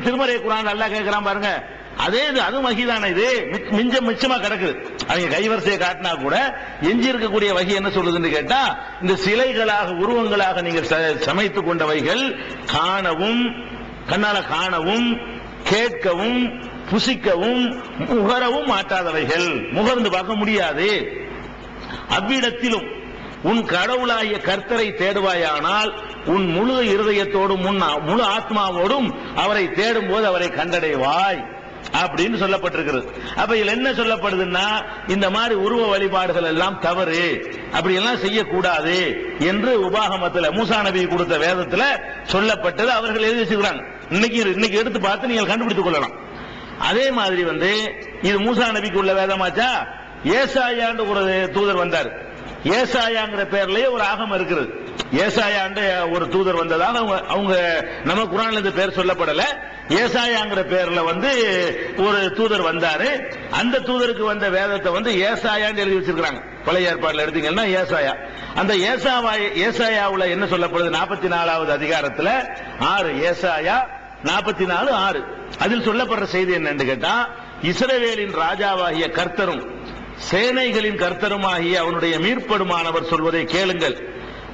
திருமறை குரான் நல்லா கேட்கிறான் பாருங்க. அதே இது அது வகிதான இது. மிஞ்ச மிச்சமா கிடக்குது. அவங்க கைவரிசையை காட்டினா கூட எஞ்சி இருக்கக்கூடிய வகை என்ன சொல்லுதுன்னு கேட்டா இந்த சிலைகளாக உருவங்களாக நீங்கள் சமைத்து கொண்ட கொண்டவைகள் காணவும் கண்ணால காணவும் கேட்கவும் புசிக்கவும் முகரவும் மாட்டாதவைகள். முகர்ந்து பார்க்க முடியாது. அவ்விடத்திலும் உன் கடவுளாகிய கர்த்தரை தேடுவாயானால் உன் முழு இருதயத்தோடும் உன் முழு ஆத்மாவோடும் அவரை தேடும் போது அவரை கண்டடைவாய் அப்படின்னு சொல்லப்பட்டிருக்கிறது. அப்ப இதுல என்ன சொல்லப்படுதுன்னா இந்த மாதிரி உருவ வழிபாடுகள் எல்லாம் தவறு அப்படி எல்லாம் செய்யக்கூடாது என்று உபாகமத்துல மூசா நபி கொடுத்த வேதத்துல சொல்லப்பட்டது. அவர்கள் எழுதி வச்சுக்கிறாங்க இன்னைக்கு இன்னைக்கு எடுத்து பார்த்து நீங்கள் கண்டுபிடித்துக் கொள்ளலாம். அதே மாதிரி வந்து இது மூசா நபிக்கு உள்ள வேதமாச்சா? ஏசாயாண்டு ஒரு தூதர் வந்தார். ஏசாயாங்கிற பேர்லயே ஒரு ஆகம் இருக்கிறது ஏசாயாண்டு ஒரு தூதர் வந்ததாக அவங்க அவங்க நம்ம குரான்ல இருந்து பேர் சொல்லப்படல. ஏசாயாங்கிற பேர்ல வந்து ஒரு தூதர் வந்தாரு. அந்த தூதருக்கு வந்த வேதத்தை வந்து ஏசாயான்னு எழுதி வச்சிருக்காங்க பழைய ஏற்பாடுல எடுத்தீங்கன்னா ஏசாயா. அந்த ஏசாவா ஏசாயாவுல என்ன சொல்லப்படுது? நாற்பத்தி நாலாவது அதிகாரத்துல ஆறு ஏசாயா நாற்பத்தி நாலு ஆறு. அதில் சொல்லப்படுற செய்தி என்னன்னு கேட்டா இஸ்ரவேலின் ராஜாவாகிய கர்த்தரும் சேனைகளின் கர்த்தருமாகிய அவனுடைய மீட்படுமானவர் சொல்வதை கேளுங்கள்.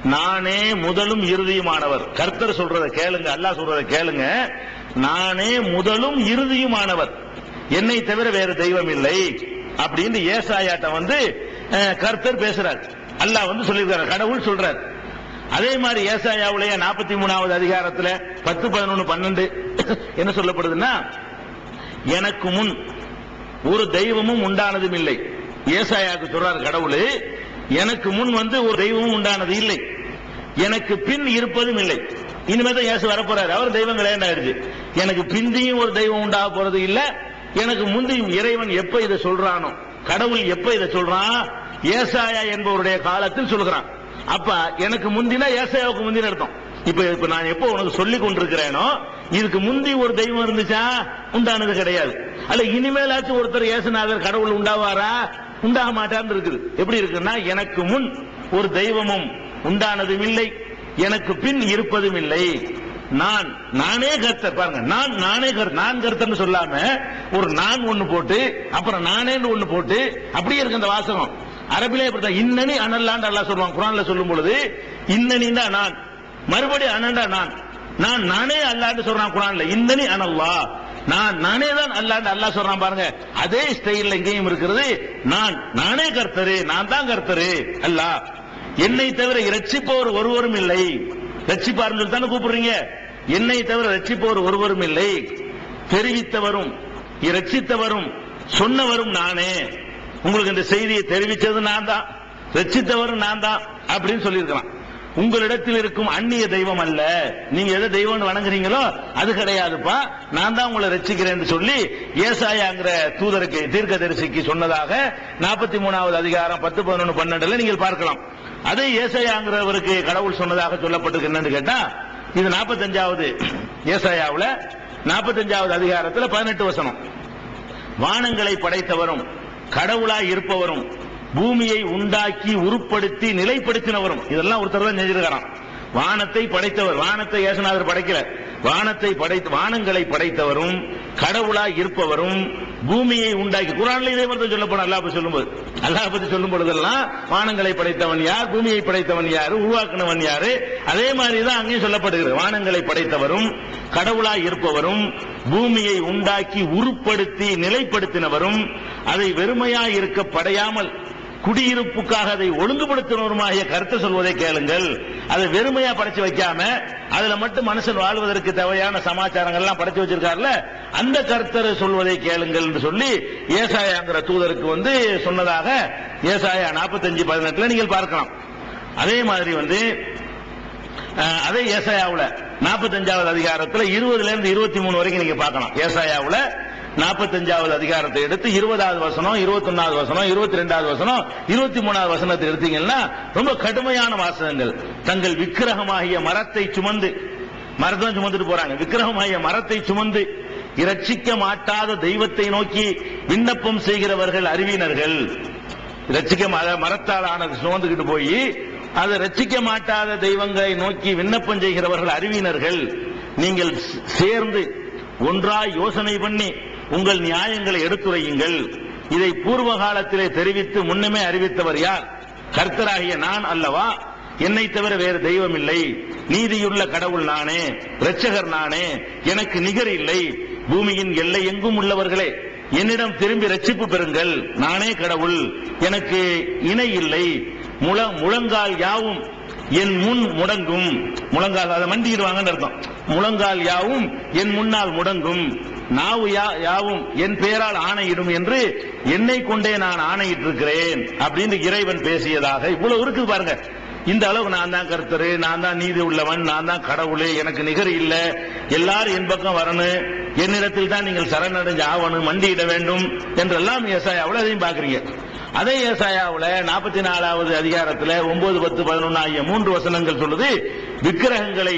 நானே முதலும் இறுதியுமானவர். கர்த்தர் சொல்றதை கேளுங்க அல்லாஹ் சொல்றதை கேளுங்க. நானே முதலும் இறுதியுமானவர். என்னை தவிர வேறு தெய்வம் இல்லை அப்படின்னு ஏசாயாட்ட வந்து கர்த்தர் பேசுறார். அல்லாஹ் வந்து சொல்லியிருக்காரு கடவுள் சொல்றார். அதே மாதிரி ஏசாயாவுடைய நாற்பத்தி மூணாவது அதிகாரத்துல பத்து பதினொன்று பன்னெண்டு என்ன சொல்லப்படுதுன்னா எனக்கு முன் ஒரு தெய்வமும் உண்டானதும் இல்லை. ஏசாயாக்கு சொல்றாரு கடவுள் எனக்கு முன் வந்து ஒரு தெய்வமும் உண்டானது இல்லை. எனக்கு பின் இருப்பதும் இல்லை. இனிமே தான் இயேசு வரப்போறாரு. அவர் தெய்வம் கிடையாது எனக்கு பிந்தியும் ஒரு தெய்வம் உண்டாக போறது இல்ல. எனக்கு முந்தியும் இறைவன் எப்ப இதை சொல்றானோ கடவுள் எப்ப இதை சொல்றான் ஏசாயா என்பவருடைய காலத்தில் சொல்கிறான் அப்ப எனக்கு முந்தினா ஏசாயாவுக்கு முந்தின அர்த்தம். இப்ப இப்ப நான் எப்போ உனக்கு சொல்லி கொண்டிருக்கிறேனோ இதுக்கு முந்தி ஒரு தெய்வம் இருந்துச்சா? உண்டானது கிடையாது. அல்ல இனிமேலாச்சும் ஒருத்தர் ஏசுநாதர் கடவுள் உண்டாவாரா? உண்டாக மாட்டான்னு இருக்குது எப்படி இருக்குன்னா எனக்கு முன் ஒரு தெய்வமும் உண்டானதும் இல்லை எனக்கு பின் இருப்பதும் இல்லை. நான் நானே கர்த்தர். பாருங்க நான் நானே கர் நான் கர்த்தர்னு சொல்லாம ஒரு நான் ஒண்ணு போட்டு அப்புறம் நானேன்னு ஒண்ணு போட்டு அப்படியே இருக்கு அந்த வாசகம். அரபிலே இப்படிதான் இன்னனி அனல்லாண்டு அல்லா சொல்லுவாங்க. குரான்ல சொல்லும் பொழுது இன்னனின்னா நான் மறுபடியும் அனண்டா நான். நான் நானே அல்லான்னு சொல்றான் குரான்ல இன்னனி அனல்லா. நான் நானே தான் அல்லாண்டு அல்லா சொல்றான் பாருங்க. அதே ஸ்டைல் எங்கேயும் இருக்கிறது. நான் நானே கர்த்தரு நான் தான் கர்த்தரு. அல்லாஹ் என்னை தவிர இரட்சிப்பவர் ஒருவரும் இல்லை. ரட்சிப்பார்னு சொல்லி தானே கூப்பிடுறீங்க? என்னை தவிர ரட்சிப்பவர் ஒருவரும் இல்லை. தெரிவித்தவரும் இரட்சித்தவரும் சொன்னவரும் நானே. உங்களுக்கு இந்த செய்தியை தெரிவித்தது நான் தான். ரட்சித்தவரும் நான் தான் அப்படின்னு சொல்லியிருக்கிறான் உங்களிடத்தில் இருக்கும் அந்நிய தெய்வம் அல்ல. நீங்க எதை தெய்வம் வணங்குறீங்களோ அது கிடையாதுப்பா. நான் தான் உங்களை ரட்சிக்கிறேன்னு சொல்லி ஏசாயாங்கிற தூதருக்கு தீர்க்கதரிசிக்கு சொன்னதாக நாற்பத்தி மூணாவது அதிகாரம் பத்து பதினொன்று பன்னெண்டுல நீங்கள் பார்க்கலாம். அதே ஏசாயாங்கிறவருக்கு கடவுள் சொன்னதாக சொல்லப்பட்டிருக்கு என்னன்னு கேட்டா இது நாற்பத்தஞ்சாவது ஏசாயாவில் நாற்பத்தஞ்சாவது அதிகாரத்தில் பதினெட்டு வசனம். வானங்களை படைத்தவரும் கடவுளாய் இருப்பவரும் பூமியை உண்டாக்கி உருப்படுத்தி நிலைப்படுத்தினவரும். இதெல்லாம் ஒருத்தர் தான் செஞ்சிருக்கிறான் வானத்தை படைத்தவர் வானத்தை ஏசுநாதர் படைக்கல. வானத்தை படைத்த வானங்களை படைத்தவரும் கடவுளாய் இருப்பவரும் பூமியை உண்டாக்கி குரான்ல இதே மாதிரி சொல்ல போன அல்லாஹ் சொல்லும் சொல்லும்போது. அல்லாஹ் பத்தி சொல்லும் பொழுதெல்லாம் வானங்களை படைத்தவன் யார் பூமியை படைத்தவன் யாரு உருவாக்குனவன் யாரு? அதே மாதிரி தான் அங்கேயும் சொல்லப்படுகிறது. வானங்களை படைத்தவரும் கடவுளாய் இருப்பவரும் பூமியை உண்டாக்கி உருப்படுத்தி நிலைப்படுத்தினவரும் அதை வெறுமையாய் இருக்க படையாமல் குடியிருப்புக்காக அதை ஒழுங்குபடுத்தினவருமாகிய கருத்து சொல்வதை கேளுங்கள். அதை வெறுமையா படைச்சு வைக்காம அதுல மட்டும் மனுஷன் வாழ்வதற்கு தேவையான சமாச்சாரங்கள் எல்லாம் படைச்சு வச்சிருக்காருல அந்த கருத்தர் சொல்வதை கேளுங்கள் என்று சொல்லி ஏசாயாங்கிற தூதருக்கு வந்து சொன்னதாக ஏசாயா நாற்பத்தஞ்சு பதினெட்டுல நீங்கள் பார்க்கலாம். அதே மாதிரி வந்து அதே ஏசாயாவுல நாற்பத்தஞ்சாவது அதிகாரத்துல இருபதுல இருந்து இருபத்தி மூணு வரைக்கும் நீங்க பார்க்கலாம். ஏசாயாவுல நாற்பத்தஞ்சாவது அதிகாரத்தை எடுத்து இருபதாவது வசனம் இருபத்தொன்னாவது வசனம் இருபத்தி ரெண்டாவது வசனம் இருபத்தி மூணாவது வசனத்தை எடுத்தீங்கன்னா ரொம்ப கடுமையான வாசகங்கள். தங்கள் விக்கிரகமாகிய மரத்தை சுமந்து மரத்தை சுமந்துட்டு போறாங்க. விக்கிரகமாகிய மரத்தை சுமந்து இரட்சிக்க மாட்டாத தெய்வத்தை நோக்கி விண்ணப்பம் செய்கிறவர்கள் அறிவினர்கள். ரட்சிக்க மரத்தால் ஆனது சுமந்துக்கிட்டு போய் அதை ரட்சிக்க மாட்டாத தெய்வங்களை நோக்கி விண்ணப்பம் செய்கிறவர்கள் அறிவினர்கள். நீங்கள் சேர்ந்து ஒன்றாய் யோசனை பண்ணி உங்கள் நியாயங்களை எடுத்துரையுங்கள். இதை பூர்வ காலத்திலே தெரிவித்து முன்னமே அறிவித்தவர் யார்? கர்த்தராகிய நான் அல்லவா? என்னை தவிர வேறு தெய்வம் இல்லை நீதியுள்ள கடவுள் நானே இரட்சகர் நானே எனக்கு நிகர் இல்லை. பூமியின் எல்லை எங்கும் உள்ளவர்களே என்னிடம் திரும்பி ரட்சிப்பு பெறுங்கள். நானே கடவுள் எனக்கு இணை இல்லை. முழ முழங்கால் யாவும் என் முன் முடங்கும். முழங்கால் அதை மண்டிடுவாங்கன்னு அர்த்தம். முழங்கால் யாவும் என் முன்னால் முடங்கும். நாவு யா- யாவும் என் பெயரால் ஆணையிடும் என்று என்னை கொண்டே நான் ஆணையிட்டிருக்கிறேன் அப்படின்னு இறைவன் பேசியதாக இவ்வளவு இருக்குது பாருங்க. இந்த அளவு நான் தான் கருத்தரு நான் தான் நீதி உள்ளவன் நான் தான் கடவுள் எனக்கு நிகர் இல்ல. எல்லாரும் என் பக்கம் வரணும். என்னிடத்தில் தான் நீங்கள் சரணடைஞ்சு ஆவணும் மண்டியிட வேண்டும் என்றெல்லாம் ஏசாயாவில் அதையும் பாக்குறீங்க அதே ஏசாயாவில் நாற்பத்தி நாலாவது அதிகாரத்தில் ஒன்பது பத்து பதினொன்னு ஆகிய மூன்று வசனங்கள் சொல்லுது விக்கிரகங்களை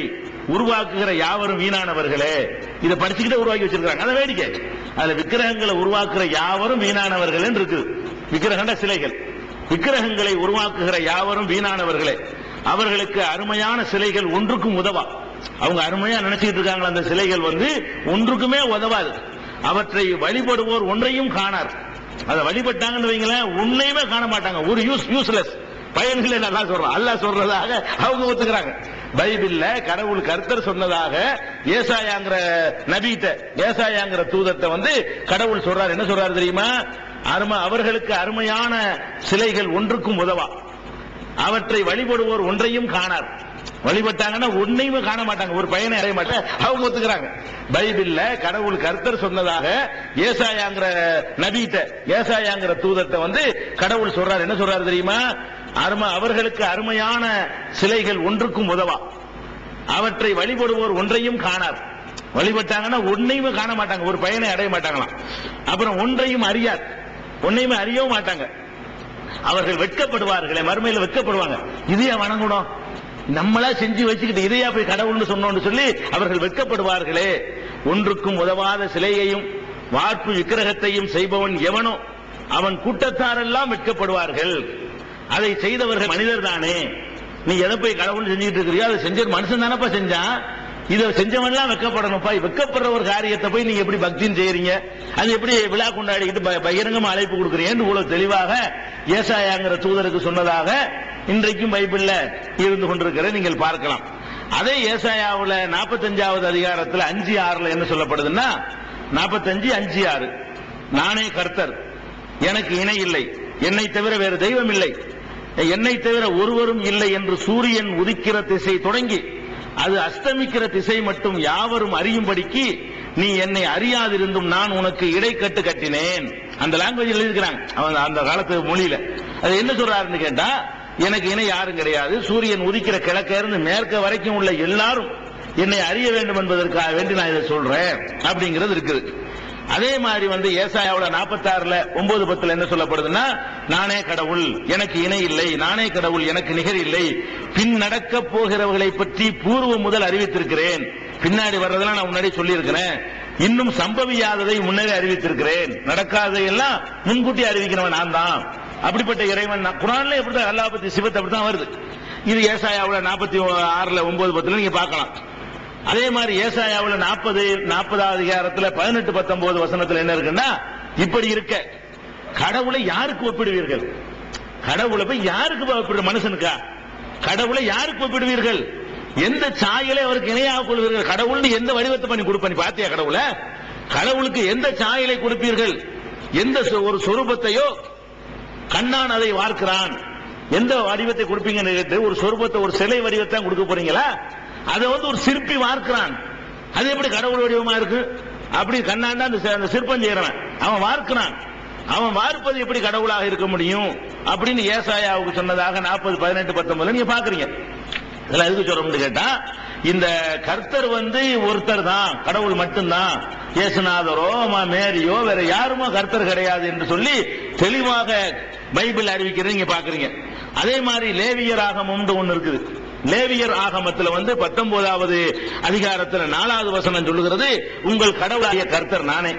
உருவாக்குகிற யாவரும் வீணானவர்களே. இதை படிச்சுக்கிட்டே உருவாக்கி வச்சிருக்காங்க அதை வேடிக்கை. அதுல விக்கிரகங்களை உருவாக்குற யாவரும் வீணானவர்கள் இருக்குது விக்கிரகண்ட சிலைகள். விக்கிரகங்களை உருவாக்குகிற யாவரும் வீணானவர்களே. அவர்களுக்கு அருமையான சிலைகள் ஒன்றுக்கும் உதவா. அவங்க அருமையா நினைச்சிட்டு இருக்காங்க அந்த சிலைகள் வந்து ஒன்றுக்குமே உதவாது. அவற்றை வழிபடுவோர் ஒன்றையும் காணார். அதை வழிபட்டாங்கன்னு வைங்களேன் உன்னையுமே காண மாட்டாங்க. ஒரு யூஸ் யூஸ்லெஸ் பயன்களை நல்லா சொல்றோம். அல்ல சொல்றதாக அவங்க ஒத்துக்கிறாங்க. பைபிள்ல கடவுள் கர்த்தர் சொன்னதாக ஏசாயாங்கிற நபிட்ட ஏசாயாங்கிற தூதத்தை வந்து கடவுள் சொல்றாரு. என்ன சொல்றாரு தெரியுமா? அரும அவர்களுக்கு அருமையான சிலைகள் ஒன்றுக்கும் உதவா. அவற்றை வழிபடுவோர் ஒன்றையும் காணார். வழிபட்டாங்கன்னா ஒன்னையும் காண மாட்டாங்க. ஒரு பையனை அடைய மாட்டாங்க அவங்க ஒத்துக்கிறாங்க. பைபிள்ல கடவுள் கர்த்தர் சொன்னதாக ஏசாயாங்கிற நபிட்ட ஏசாயாங்கிற தூதத்தை வந்து கடவுள் சொல்றாரு. என்ன சொல்றாரு தெரியுமா? அரும அவர்களுக்கு அருமையான சிலைகள் ஒன்றுக்கும் உதவா. அவற்றை வழிபடுவோர் ஒன்றையும் காணார். வழிபட்டாங்கன்னா ஒன்றையும் காண மாட்டாங்க. ஒரு பையனை அடைய மாட்டாங்களாம். அப்புறம் ஒன்றையும் அறியார். ஒன்னையுமே அறியவும் மாட்டாங்க. அவர்கள் வெட்கப்படுவார்களே மறுமையில வெட்கப்படுவாங்க. இதையா வணங்கணும்? நம்மளா செஞ்சு வச்சுக்கிட்டு இதையா போய் கடவுள்னு சொன்னோம்னு சொல்லி அவர்கள் வெட்கப்படுவார்களே. ஒன்றுக்கும் உதவாத சிலையையும் வார்ப்பு விக்கிரகத்தையும் செய்பவன் எவனோ அவன் கூட்டத்தாரெல்லாம் வெட்கப்படுவார்கள். அதை செய்தவர்கள் மனிதர் தானே. நீ எதை போய் கடவுள் செஞ்சுட்டு இருக்கிறியோ அதை செஞ்ச மனுஷன் தானப்பா செஞ்சான் இதை செஞ்சவன்லாம் வெக்கப்படணும்ப்பா. வெக்கப்படுற ஒரு காரியத்தை போய் நீங்க எப்படி பக்தின்னு செய்யறீங்க? அது எப்படி விழா கொண்டாடிக்கிட்டு ப- பகிரங்கமா அழைப்பு கொடுக்குறீங்கன்னு இவ்வளவு தெளிவாக ஏசாயாங்கிற தூதருக்கு சொன்னதாக இன்றைக்கும் பைபிள்ல இருந்து கொண்டிருக்கிற நீங்கள் பார்க்கலாம். அதே ஏசாயாவில் நாற்பத்தஞ்சாவது அதிகாரத்தில் அஞ்சு ஆறுல என்ன சொல்லப்படுதுன்னா நாற்பத்தஞ்சு அஞ்சு ஆறு. நானே கர்த்தர். எனக்கு இணை இல்லை. என்னை தவிர வேறு தெய்வம் இல்லை. என்னை தவிர ஒருவரும் இல்லை என்று சூரியன் உதிக்கிற திசை தொடங்கி அது அஸ்தமிக்கிற திசை மட்டும் யாவரும் அறியும்படிக்கு நீ என்னை அறியாதிருந்தும் நான் உனக்கு இடைக்கட்டு கட்டினேன். அந்த லாங்குவேஜ் எழுதியிருக்கிறாங்க. அவன் அந்த காலத்து மொழியில. அது என்ன சொல்றாருன்னு கேட்டா எனக்கு இணை யாரும் கிடையாது. சூரியன் உதிக்கிற கிழக்க இருந்து மேற்க வரைக்கும் உள்ள எல்லாரும் என்னை அறிய வேண்டும் என்பதற்காக வேண்டி நான் இதை சொல்றேன். அப்படிங்கிறது இருக்குது. அதே மாதிரி வந்து ஏசாயாவோட நாற்பத்தாறுல ஒன்பது பத்துல என்ன சொல்லப்படுதுன்னா நானே கடவுள் எனக்கு இணை இல்லை நானே கடவுள் எனக்கு நிகர் இல்லை. பின் நடக்க போகிறவர்களை பற்றி பூர்வம் முதல் அறிவித்திருக்கிறேன். பின்னாடி வர்றதெல்லாம் நான் முன்னாடி சொல்லியிருக்கிறேன். இன்னும் சம்பவியாததை முன்னரே அறிவித்திருக்கிறேன். நடக்காததை எல்லாம் முன்கூட்டி அறிவிக்கிறவன் நான் தான். அப்படிப்பட்ட இறைவன் நான் குரான்ல எப்படிதான் அல்லாஹ் பத்தி சிவத்தை அப்படித்தான் வருது. இது ஏசாயாவில் நாற்பத்தி ஆறுல ஒன்பது பத்துல நீங்க பார்க்கலாம். அதே மாதிரி ஏசாயாவுல நாற்பது நாற்பதாவது அதிகாரத்துல பதினெட்டு பத்தொன்பது வசனத்துல என்ன இருக்குன்னா இப்படி இருக்க. கடவுளை யாருக்கு ஒப்பிடுவீர்கள்? கடவுளை போய் யாருக்கு ஒப்பிடு மனுஷனுக்கா? கடவுளை யாருக்கு ஒப்பிடுவீர்கள்? எந்த சாயலை அவருக்கு இணையாக கொள்வீர்கள்? கடவுள்னு எந்த வடிவத்தை பண்ணி கொடுப்ப நீ பாத்தியா கடவுளை? கடவுளுக்கு எந்த சாயலை கொடுப்பீர்கள்? எந்த சொ- ஒரு சொரூபத்தையோ? கண்ணான் அதை வார்க்கிறான். எந்த வடிவத்தை கொடுப்பீங்கன்னு கேட்டு ஒரு சொரூபத்தை ஒரு சிலை வடிவத்தை கொடுக்க போறீங்களா? அதை வந்து ஒரு சிற்பி வார்க்கிறான். அது எப்படி கடவுள் வடிவமா இருக்கு? அப்படி கண்ணாண்டா அந்த சிற்பம் செய்யறவன். அவன் வார்க்கிறான். அவன் வார்ப்பது எப்படி கடவுளாக இருக்க முடியும்? அப்படின்னு ஏசாயாவுக்கு சொன்னதாக நாற்பது பதினெட்டு பத்தொன்பதுல நீங்க பாக்குறீங்க. இதுல எதுக்கு சொல்றோம்னு கேட்டா இந்த கர்த்தர் வந்து ஒருத்தர் தான். கடவுள் மட்டும்தான். இயேசுநாதரோ மேரியோ வேற யாருமோ கர்த்தர் கிடையாது என்று சொல்லி தெளிவாக பைபிள் அறிவிக்கிறது நீங்க பாக்குறீங்க. அதே மாதிரி லேவியர் ஆகமம்னு ஒண்ணு இருக்குது. லேவியர் ஆகமத்தில் வந்து பத்தொன்பதாவது அதிகாரத்தில் நாலாவது வசனம் சொல்லுகிறது உங்கள் கடவுளாகிய கர்த்தர் நானே.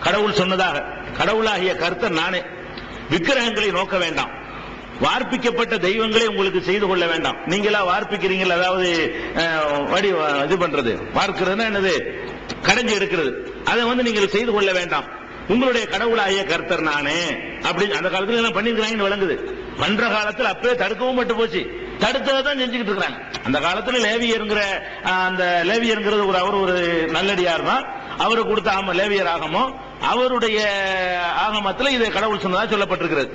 கடவுள் சொன்னதாக கடவுளாகிய கர்த்தர் நானே. விக்கிரகங்களை நோக்க வேண்டாம். வார்ப்பிக்கப்பட்ட தெய்வங்களை உங்களுக்கு செய்து கொள்ள வேண்டாம். நீங்களா வார்ப்பிக்கிறீங்களா? அதாவது வடி இது பண்றது. பார்க்கிறதுன்னா என்னது? கடைஞ்சு எடுக்கிறது. அதை வந்து நீங்கள் செய்து கொள்ள வேண்டாம். உங்களுடைய கடவுளாகிய கர்த்தர் நானே. அப்படின்னு அந்த காலத்துல எல்லாம் பண்ணிருக்கிறாங்கன்னு விளங்குது. பண்ற காலத்தில் அப்பவே தடுக்கவும் பட்டு போச்சு. தடுத்ததை தான் செஞ்சுக்கிட்டு இருக்கிறாங்க. அந்த காலத்துல லேவியருங்கிற அந்த லேவியருங்கிறது ஒரு அவர் ஒரு நல்லடியார் தான் அவரு கொடுத்த ஆம லேவியர் ஆகமோ அவருடைய ஆகமத்தில் இது கடவுள் சொன்னதா சொல்லப்பட்டிருக்கிறது.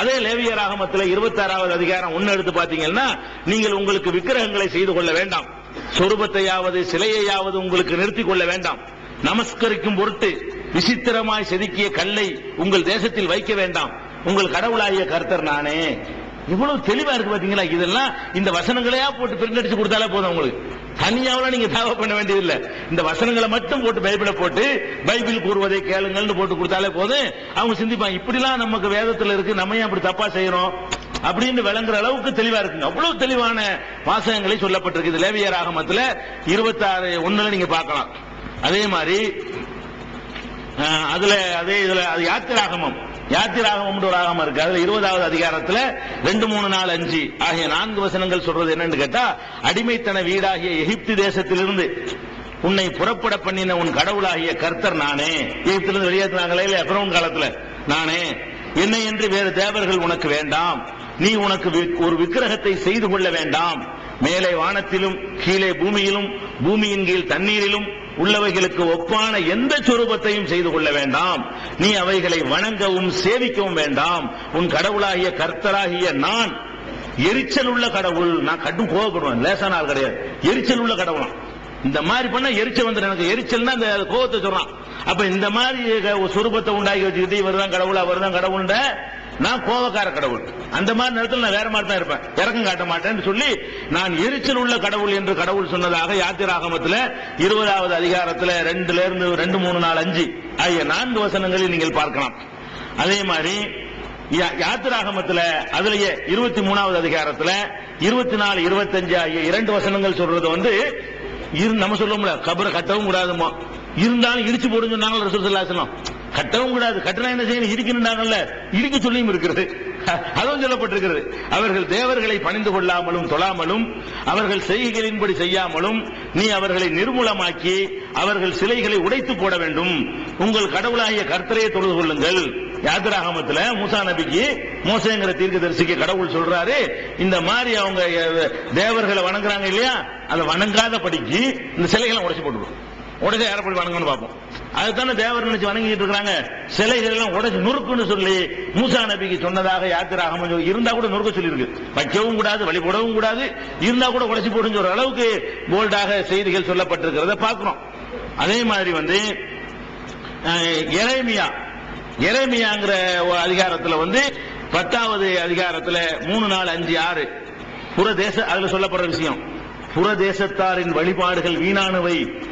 அதே லேவியர் ஆகமத்தில் இருபத்தாறாவது அதிகாரம் ஒன்னு எடுத்து பாத்தீங்கன்னா நீங்கள் உங்களுக்கு விக்கிரகங்களை செய்து கொள்ள வேண்டாம். சொரூபத்தையாவது சிலையையாவது உங்களுக்கு நிறுத்திக் கொள்ள வேண்டாம். நமஸ்கரிக்கும் பொருட்டு விசித்திரமாய் செதுக்கிய கல்லை உங்கள் தேசத்தில் வைக்க வேண்டாம். உங்கள் கடவுளாகிய கர்த்தர் நானே. இவ்வளவு தெளிவா இருக்கு பாத்தீங்களா? இதெல்லாம் இந்த வசனங்களையா போட்டு பிரிண்ட் அடிச்சு கொடுத்தாலே போதும் உங்களுக்கு. தனியாவெல்லாம் நீங்க தேவை பண்ண வேண்டியதில்லை. இந்த வசனங்களை மட்டும் போட்டு பைபிளை போட்டு பைபிள் கூறுவதை கேளுங்கள்னு போட்டு கொடுத்தாலே போதும். அவங்க சிந்திப்பாங்க இப்படிலாம் நமக்கு வேதத்துல இருக்கு நம்ம ஏன் அப்படி தப்பா செய்யறோம்? அப்படின்னு விளங்குற அளவுக்கு தெளிவா இருக்குங்க. அவ்வளவு தெளிவான வாசகங்களை சொல்லப்பட்டிருக்கு லேவியர் ஆகமத்துல இருபத்தாறு ஒண்ணுல நீங்க பார்க்கலாம். அதே மாதிரி அதுல அதே இதுல அது யாத்திராகமம். யாத்திராகமம் ஒரு ஆகமம் இருக்கு. அதுல இருபதாவது அதிகாரத்துல ரெண்டு மூணு நாலு அஞ்சு ஆகிய நான்கு வசனங்கள் சொல்றது என்னன்னு கேட்டா அடிமைத்தன வீடாகிய எகிப்து தேசத்திலிருந்து உன்னை புறப்பட பண்ணின உன் கடவுளாகிய கர்த்தர் நானே. எகிப்திலிருந்து வெளியேற்றினாங்களே இல்ல எப்ரோன் காலத்துல. நானே. என்னை என்று வேறு தேவர்கள் உனக்கு வேண்டாம். நீ உனக்கு ஒரு விக்கிரகத்தை செய்து கொள்ள வேண்டாம். மேலே வானத்திலும் கீழே பூமியிலும் பூமியின் கீழ் தண்ணீரிலும் உள்ளவைகளுக்கு ஒப்பான எந்த சுரூபத்தையும் செய்து கொள்ள வேண்டாம். நீ அவைகளை வணங்கவும் சேவிக்கவும் வேண்டாம். உன் கடவுளாகிய கர்த்தராகிய நான் எரிச்சல் உள்ள கடவுள். நான் கடும் கோவப்படுவேன். லேசா ஆள் கிடையாது. எரிச்சல் உள்ள கடவுளாம். இந்த மாதிரி பண்ணா எரிச்சல் வந்துடும் எனக்கு எரிச்சல்னா அந்த கோபத்தை சொல்றான். அப்ப இந்த மாதிரி ஒரு சுரூபத்தை உண்டாக்கி வச்சுக்கிட்டு இவர்தான் கடவுளா அவர்தான் கடவுள்ன்ற நான் கோவக்கார கடவுள். அந்த மாதிரி நேரத்தில் நான் வேற மாதிரி தான் இருப்பேன். இறக்கம் காட்ட மாட்டேன்னு சொல்லி நான் எரிச்சல் உள்ள கடவுள் என்று கடவுள் சொன்னதாக யாத்திராகமத்துல இருபதாவது அதிகாரத்துல ரெண்டுல இருந்து ரெண்டு மூணு நாலு அஞ்சு ஆகிய நான்கு வசனங்களில் நீங்கள் பார்க்கலாம். அதே மாதிரி யா- யாத்திராகமத்துல அதுலயே இருபத்தி மூணாவது அதிகாரத்துல இருபத்தி நாலு இருபத்தஞ்சு ஆகிய இரண்டு வசனங்கள் சொல்றது வந்து இரு- நம்ம முடியாது கபரை கட்டவும் கூடாதுமா இருந்தாலும் இடிச்சு போடுன்னு சொன்னாங்க ரசூலுல்லாஹி கட்டவும் கூடாது. கட்டணம் என்ன செய்யணும்? இடிக்கணும்னாங்கல்ல இடிக்க சொல்லியும் இருக்கிறது. அதுவும் சொல்லப்பட்டிருக்கிறது. அவர்கள் தேவர்களை பணிந்து கொள்ளாமலும் தொழாமலும் அவர்கள் செய்கைகளின்படி செய்யாமலும் நீ அவர்களை நிர்மூலமாக்கி அவர்கள் சிலைகளை உடைத்து போட வேண்டும். உங்கள் கடவுளாகிய கர்த்தரையை தொழுது கொள்ளுங்கள். யாத்திராகமத்துல மூசா நபிக்கு மோசங்கிற தீர்க்கதரிசிக்கு கடவுள் சொல்றாரு இந்த மாதிரி அவங்க தேவர்களை வணங்குறாங்க இல்லையா? அதை வணங்காத படிக்கு இந்த சிலைகளை உடைச்சு போட்டுருவோம் உடனே யாரை போய் வணங்கன்னு பார்ப்போம். அதுதானே தேவர் நினைச்சு வணங்கிட்டு இருக்காங்க சிலைகள் எல்லாம் உடச்சு நொறுக்குன்னு சொல்லி மூசா நபிக்கு சொன்னதாக யாத்திராக இருந்தா கூட நொறுக்க சொல்லியிருக்கு. வைக்கவும் கூடாது வழிபடவும் கூடாது. இருந்தா கூட உடைச்சு போடுன்னு சொல்ற அளவுக்கு போல்டாக செய்திகள் சொல்லப்பட்டிருக்கிறத பார்க்கிறோம். அதே மாதிரி வந்து அஹ், எரேமியா. எரேமியாங்கிற அதிகாரத்தில் அதிகாரத்துல வந்து பத்தாவது அதிகாரத்துல மூணு நாலு அஞ்சு ஆறு. புறதேச அதுல சொல்லப்படுற விஷயம். புறதேசத்தாரின் வழிபாடுகள் வீணானவை.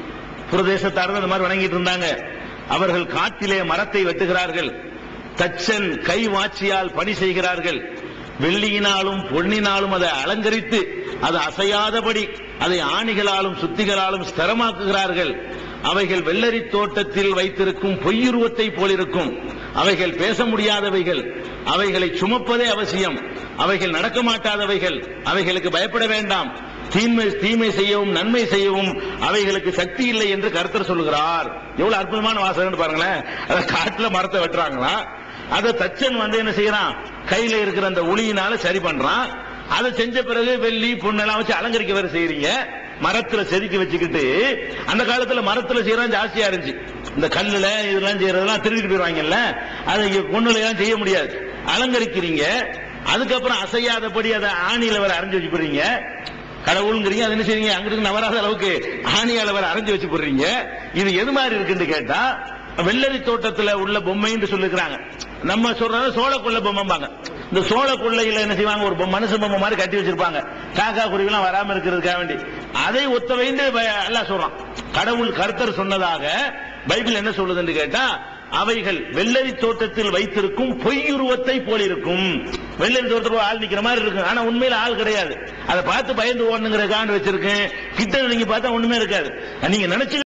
பிரதேசத்தார்கள் அந்த மாதிரி வணங்கிட்டு இருந்தாங்க. அவர்கள் காட்டிலே மரத்தை வெட்டுகிறார்கள். தச்சன் கை வாட்சியால் பணி செய்கிறார்கள். வெள்ளியினாலும் பொன்னினாலும் அதை அலங்கரித்து அது அசையாதபடி அதை ஆணிகளாலும் சுத்திகளாலும் ஸ்திரமாக்குகிறார்கள். அவைகள் வெள்ளரி தோட்டத்தில் வைத்திருக்கும் பொய்யுருவத்தை போலிருக்கும். அவைகள் பேச முடியாதவைகள். அவைகளை சுமப்பதே அவசியம். அவைகள் நடக்க மாட்டாதவைகள். அவைகளுக்கு பயப்பட வேண்டாம். தீமை தீமை செய்யவும் நன்மை செய்யவும் அவைகளுக்கு சக்தி இல்லை என்று கருத்தர் சொல்லுகிறார். எவ்வளவு அற்புதமான வாசகம் பாருங்களேன். அதை காட்டுல மரத்தை வெட்டுறாங்களா? அதை தச்சன் வந்து என்ன செய்யறான்? கையில இருக்கிற அந்த ஒளியினால சரி பண்றான். அதை செஞ்ச பிறகு வெள்ளி பொண்ணெல்லாம் வச்சு அலங்கரிக்க வேற செய்யறீங்க மரத்துல செதுக்கி வச்சுக்கிட்டு அந்த காலத்துல மரத்துல செய்யறான் ஜாஸ்தியா இருந்துச்சு. இந்த கல்லுல இதெல்லாம் செய்யறதெல்லாம் திருடிட்டு போயிருவாங்கல்ல அதை பொண்ணுல எல்லாம் செய்ய முடியாது. அலங்கரிக்கிறீங்க அதுக்கப்புறம் அசையாதபடி அதை ஆணியில வேற அரைஞ்சு வச்சு போடுறீங்க. கடவுளுங்கிறீங்க அது என்ன செய்றீங்க? அங்கிருந்து நவராத அளவுக்கு ஆணியால வேற அரைஞ்சு வச்சு போடுறீங்க. இது எது மாதிரி இருக்குன்னு கேட்டா வெள்ளரி தோட்டத்துல உள்ள பொம்மைன்னு சொல்லிருக்கிறாங்க. நம்ம சொல்றது சோழ பொம்மைம்பாங்க. இந்த சோழ கொள்ளையில என்ன செய்வாங்க? ஒரு பொம்மை, மனுஷ பொம்மை மாதிரி கட்டி வச்சிருப்பாங்க. காக்கா குருவிலாம் வராம இருக்கிறதுக்காக வேண்டி. அதை ஒத்த வைந்து எல்லாம் சொல்றான். கடவுள் கருத்தர் சொன்னதாக பைபிள் என்ன சொல்லுதுன்னு கேட்டா அவைகள் வெள்ளரி தோட்டத்தில் வைத்திருக்கும் பொய்யுருவத்தை போலிருக்கும். வெள்ளரி தோட்டத்தில் ஆள் நிக்கிற மாதிரி இருக்கும். ஆனா உண்மையில ஆள் கிடையாது. அதை பார்த்து பயந்து ஓடணுங்கிற காண்டு வச்சிருக்கேன். கிட்ட நீங்க பார்த்தா ஒண்ணுமே இருக்காது. நீங்க நினைச்சு